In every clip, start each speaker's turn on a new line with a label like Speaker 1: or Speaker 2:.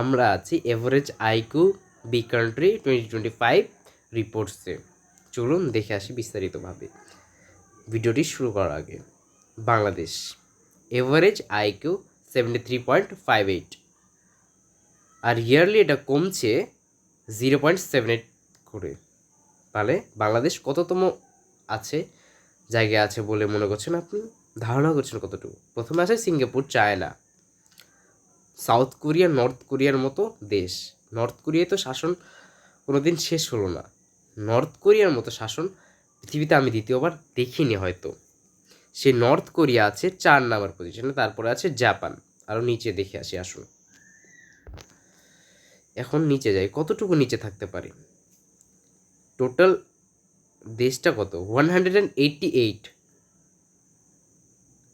Speaker 1: আমরা আছি average IQ by country twenty twenty five রিপোর্টসে চলুন দেখে আসি বিস্তারিতভাবে। ভিডিওটি শুরু করার আগে, Bangladesh. Average IQ seventy three point five eight আর ইয়ারলি এটা কমছে জিরো পয়েন্ট সেভেন এইট করে। তাহলে বাংলাদেশ কততম আছে, জায়গায় আছে বলে মনে করছেন আপনি? ধারণা করছেন কতটুকু? প্রথমে আছে Singapore, China. South Korea, North কোরিয়ার মতো দেশ। নর্থ কোরিয়ায় তো শাসন কোনো দিন শেষ হলো না। নর্থ কোরিয়ার মতো শাসন পৃথিবীতে আমি দ্বিতীয়বার দেখিনি হয়তো। সে নর্থ কোরিয়া আছে, চার নাম্বার পজিশনে তারপরে আছে জাপান। আরও নিচে দেখে আসি, আসুন। এখন নিচে যাই, কতটুকু নিচে থাকতে পারে? টোটাল দেশটা কত? One hundred and eighty eight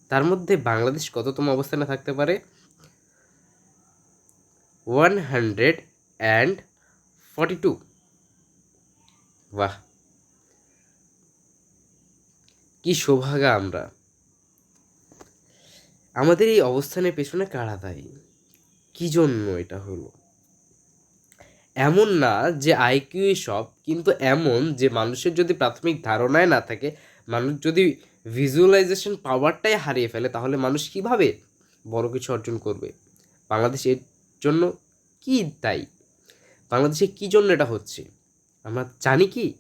Speaker 1: তার মধ্যে বাংলাদেশ কততম অবস্থানে থাকতে পারে? One hundred and forty two বাহ। কি সৌভাগা আমরা। আমাদের এই অবস্থানের পেছনে কারা দায়ী? কি জন্য এটা হলো? এমন না যে আইকিউ সব, কিন্তু এমন যে মানুষের যদি প্রাথমিক ধারণায় না থাকে, মানুষ যদি ভিজুয়ালাইজেশন পাওয়ারটাই হারিয়ে ফেলে, তাহলে মানুষ কীভাবে বড় কিছু অর্জন করবে? বাংলাদেশ এর জন্য কি দায়ী? বাংলাদেশে কী জন্য এটা হচ্ছে? আমরা জানি কি